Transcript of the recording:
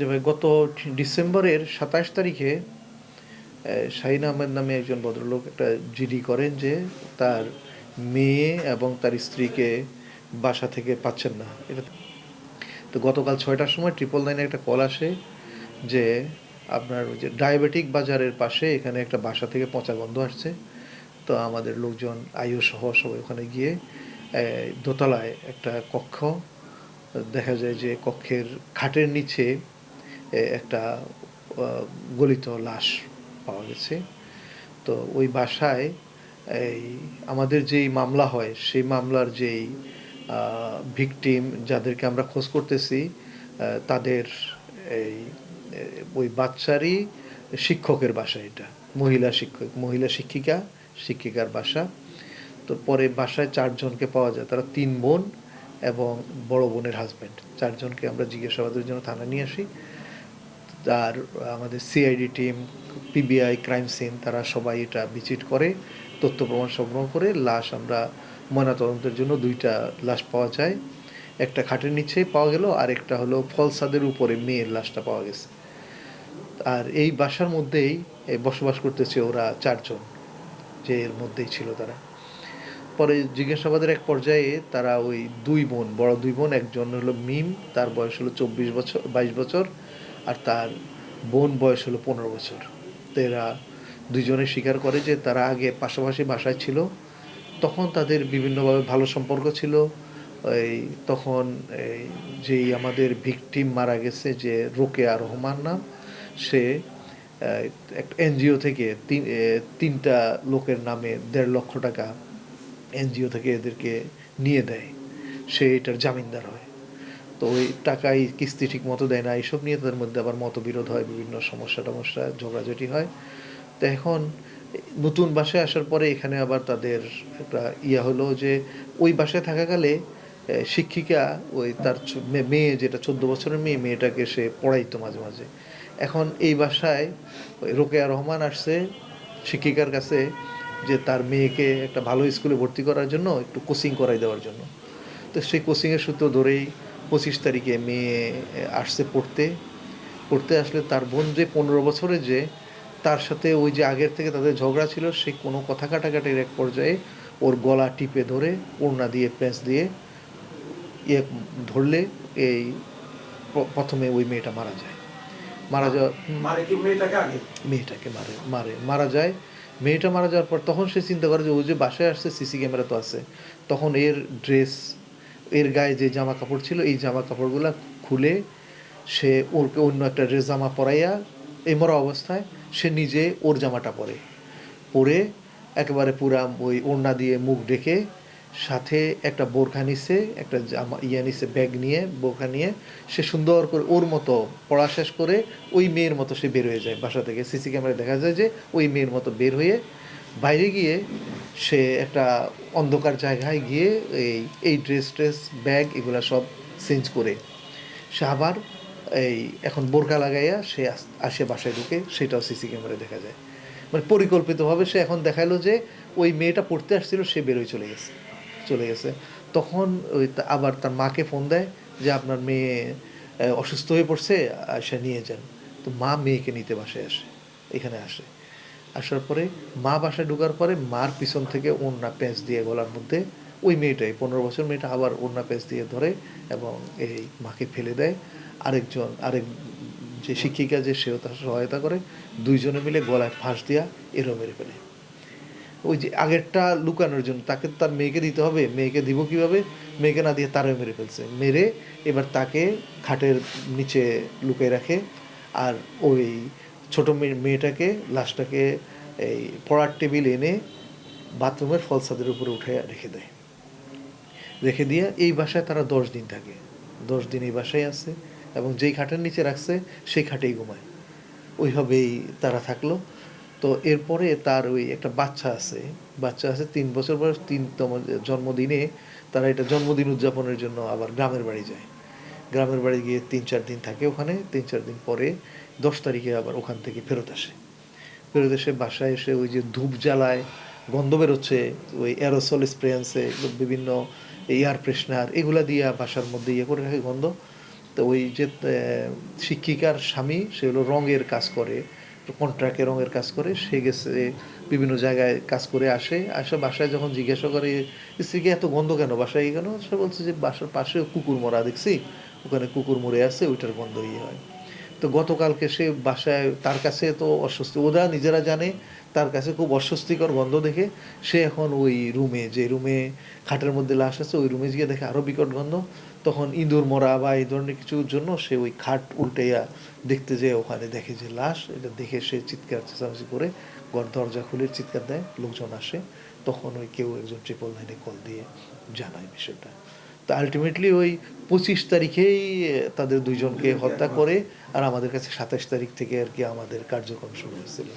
যে ভাই গত ডিসেম্বরের সাতাশ তারিখে শাহিন আহমেদ নামে একজন ভদ্রলোক একটা জিডি করেন যে তার মেয়ে এবং তার স্ত্রীকে বাসা থেকে পাচ্ছেন না। এটা তো গতকাল ছয়টার সময় ট্রিপল নাইনে একটা কল আসে যে আপনার ওই যে ডায়াবেটিক বাজারের পাশে এখানে একটা বাসা থেকে পচা গন্ধ আসছে। তো আমাদের লোকজন আয়ু সহ সবাই ওখানে গিয়ে দোতলায় একটা কক্ষ, দেখা যায় যে কক্ষের খাটের নিচে একটা গলিত লাশ পাওয়া গেছে। তো ওই বাসায় এই আমাদের যেই মামলা হয়, সেই মামলার যেই ভিকটিম যাদেরকে আমরা খোঁজ করতেছি তাদের এই ওই বাচ্চারই শিক্ষকের বাসা এটা। মহিলা শিক্ষক, মহিলা শিক্ষিকা, শিক্ষিকার বাসা। তো পরে বাসায় চারজনকে পাওয়া যায়, তারা তিন বোন এবং বড় বোনের হাজব্যান্ড চারজনকে আমরা জিজ্ঞাসাবাদের জন্য থানা নিয়ে আসি। আর আমাদের CID team PBI crime scene তারা সবাই এটা ভিজিট করে, তথ্য প্রমাণ সংগ্রহ করে, লাশ আমরা ময়নাতদন্তের জন্য দুইটা লাশ পাওয়া যায়। একটা খাটের নিচে পাওয়া গেল আর একটা হলো ফলসাদের উপরে মেয়ের লাশটা পাওয়া গেছে। আর এই বাসার মধ্যেই বসবাস করতেছে ওরা চারজন, যে এর মধ্যেই ছিল তারা। পরে জিজ্ঞাসাবাদের এক পর্যায়ে তারা ওই দুই বোন, বড় দুই বোন, একজন হলো মিম, তার বয়স হলো চব্বিশ বছর, বাইশ বছর আর তার বোন বয়স হলো পনেরো বছর। তো এরা দুইজনে স্বীকার করে যে তারা আগে পাশাপাশি বাসায় ছিল। তখন তাদের বিভিন্নভাবে ভালো সম্পর্ক ছিল। এই তখন এই যেই আমাদের ভিকটিম মারা গেছে যে রোকেয়া রহমান নাম, সে একটা এনজিও থেকে তিন তিনটা লোকের নামে দেড় লক্ষ টাকা এনজিও থেকে এদেরকে নিয়ে দেয়। সে এটার জামিনদার হয়। তো ওই টাকাই কিস্তি ঠিক মতো দেয় না, এইসব নিয়ে তাদের মধ্যে আবার মতবিরোধ হয়, বিভিন্ন সমস্যা টমস্যা, ঝগড়াঝাটি হয়। তো এখন নতুন বাসায় আসার পরে এখানে আবার তাদের একটা ইয়া হলো যে, ওই বাসায় থাকাকালে শিক্ষিকা ওই তার মেয়ে যেটা চোদ্দ বছরের মেয়ে, মেয়েটাকে সে পড়াইতো মাঝে মাঝে। এখন এই বাসায় ওই রোকেয়া রহমান আসছে, শিক্ষিকার কাছে যে তার মেয়েকে একটা ভালো স্কুলে ভর্তি করার জন্য, একটু কোচিং করাই দেওয়ার জন্য। তো সেই কোচিংয়ের সূত্র ধরেই পঁচিশ তারিখে মেয়ে আসছে পড়তে। পড়তে আসলে তার বোন যে পনেরো বছরের যে তার সাথে ওই যে আগের থেকে তাদের ঝগড়া ছিল সে কোনো কথা কাটাকাটির এক পর্যায়ে ওর গলা টিপে ধরে ওড়না দিয়ে প্যাঁচ দিয়ে ইয়ে ধরলে এই প্রথমে ওই মেয়েটা মারা যায়। মারা যাওয়া মেয়েটাকে মেয়েটাকে মারে মারে মারা যায়। মেয়েটা মারা যাওয়ার পর তখন সে চিন্তা করে যে ও যে বাসায় আসছে সিসি ক্যামেরা তো আছে। তখন এর ড্রেস এর গায়ে যে জামা কাপড় ছিল, এই জামা কাপড়গুলা খুলে সে ওরকে অন্য একটা ড্রেস জামা পরাইয়া, এই মরা অবস্থায় সে নিজে ওর জামাটা পরে। পরে একেবারে পুরা ওই ওড়না দিয়ে মুখ ডেকে সাথে একটা বোরখা নিছে, একটা জামা ইয়ে নিছে, ব্যাগ নিয়ে, বোরখা নিয়ে সে সুন্দর করে ওর মতো পড়া শেষ করে ওই মেয়ের মতো সে বের হয়ে যায় বাসা থেকে। সিসি ক্যামেরায় দেখা যায় যে ওই মেয়ের মতো বের হয়ে বাইরে গিয়ে সে একটা অন্ধকার জায়গায় গিয়ে এই এই ড্রেস ট্রেস, ব্যাগ এগুলা সব চেঞ্জ করে সে আবার এই এখন বোরকা লাগাইয়া সে আসে বাসায় ঢুকে, সেটাও সিসি ক্যামেরায় দেখা যায়। মানে পরিকল্পিতভাবে সে এখন দেখাল যে ওই মেয়েটা পড়তে আসছিল, সে বেরোয় চলে গেছে চলে গেছে। তখন ওই আবার তার মাকে ফোন দেয় যে আপনার মেয়ে অসুস্থ হয়ে পড়ছে সে নিয়ে যান। তো মা মেয়েকে নিতে বাসায় আসে, এখানে আসে। আসার পরে মা বাসায় ঢোকার পরে মার পিছন থেকে ওড়না প্যাঁচ দিয়ে গলার মধ্যে ওই মেয়েটাই, পনেরো বছর মেয়েটা আবার ওড়না প্যাঁচ দিয়ে ধরে এবং এই মাকে ফেলে দেয়। আরেকজন, আরেক যে শিক্ষিকা যে সেও তার সহায়তা করে, দুইজনে মিলে গলায় ফাঁস দিয়া এরও মেরে ফেলে। ওই যে আগেরটা লুকানোর জন্য তাকে তার মেয়েকে দিতে হবে, মেয়েকে দিব কীভাবে? মেয়েকে না দিয়ে তারও মেরে ফেলছে। মেরে এবার তাকে খাটের নিচে লুকিয়ে রাখে আর ওই ছোট মেয়ে মেয়েটাকে, লাশটাকে এই পড়ার টেবিল এনে বাথরুমের ফলসাদের উপরে উঠে রেখে দেয়। রেখে দিয়ে এই বাসায় তারা দশ দিন থাকে। দশ দিন এই বাসায় আছে এবং যেই খাটের নিচে রাখছে, সেই খাটেই ঘুমায়। ওইভাবেই তারা থাকল। তো এরপরে তার ওই একটা বাচ্চা আছে। বাচ্চা আছে তিন বছর বয়স, তিনতম জন্মদিনে তারা এটা জন্মদিন উদযাপনের জন্য আবার গ্রামের বাড়ি যায়। গ্রামের বাড়ি গিয়ে তিন চার দিন থাকে ওখানে। তিন চার দিন পরে দশ তারিখে আবার ওখান থেকে ফেরত আসে। ফেরত এসে বাসায় এসে ওই যে ধূপ জ্বালায়, গন্ধ বেরোচ্ছে, ওই অ্যারোসল স্প্রে আনছে, বিভিন্ন এয়ার ফ্রেশনার এগুলা দিয়ে বাসার মধ্যে ইয়ে করে রাখে গন্ধ। তো ওই যে শিক্ষিকার স্বামী, সে হলো রঙের কাজ করে কন্ট্রাক্টে রঙের কাজ করে, সে গেছে, বিভিন্ন জায়গায় কাজ করে আসে আসে বাসায় যখন জিজ্ঞাসা করে, স্ত্রীকে এত গন্ধ কেন? বাসায় কেন? সে বলছে যে, বাসার পাশে কুকুর মরা, দেখছি? ওখানে কুকুর মরে আছে, ওইটার গন্ধ ইয়ে হয়। তো গতকালকে সে বাসায়, তার কাছে তো অস্বস্তি। ওরা নিজেরা জানে তার কাছে খুব অস্বস্তিকর গন্ধ দেখে সে এখন ওই রুমে, যে রুমে খাটের মধ্যে লাশ আছে, ওই রুমে গিয়ে দেখে আরও বিকট গন্ধ। তখন ইঁদুর মরা বা এই ধরনের কিছুর জন্য সে ওই খাট উল্টাইয়া দেখতে যেয়ে, ওখানে দেখে যে লাশ। এটা দেখে সে চিৎকার, চেঁচামেচি করে দরজা খুলে চিৎকার দেয়, লোকজন আসে। তখন ওই কেউ একজন ট্রিপল নাইনে কল দিয়ে জানায় বিষয়টা। তো আলটিমেটলি ওই পঁচিশ তারিখেই তাদের দুইজনকে হত্যা করে, আর আমাদের কাছে সাতাশ তারিখ থেকে আর কি আমাদের কার্যক্রম শুরু হয়েছিল।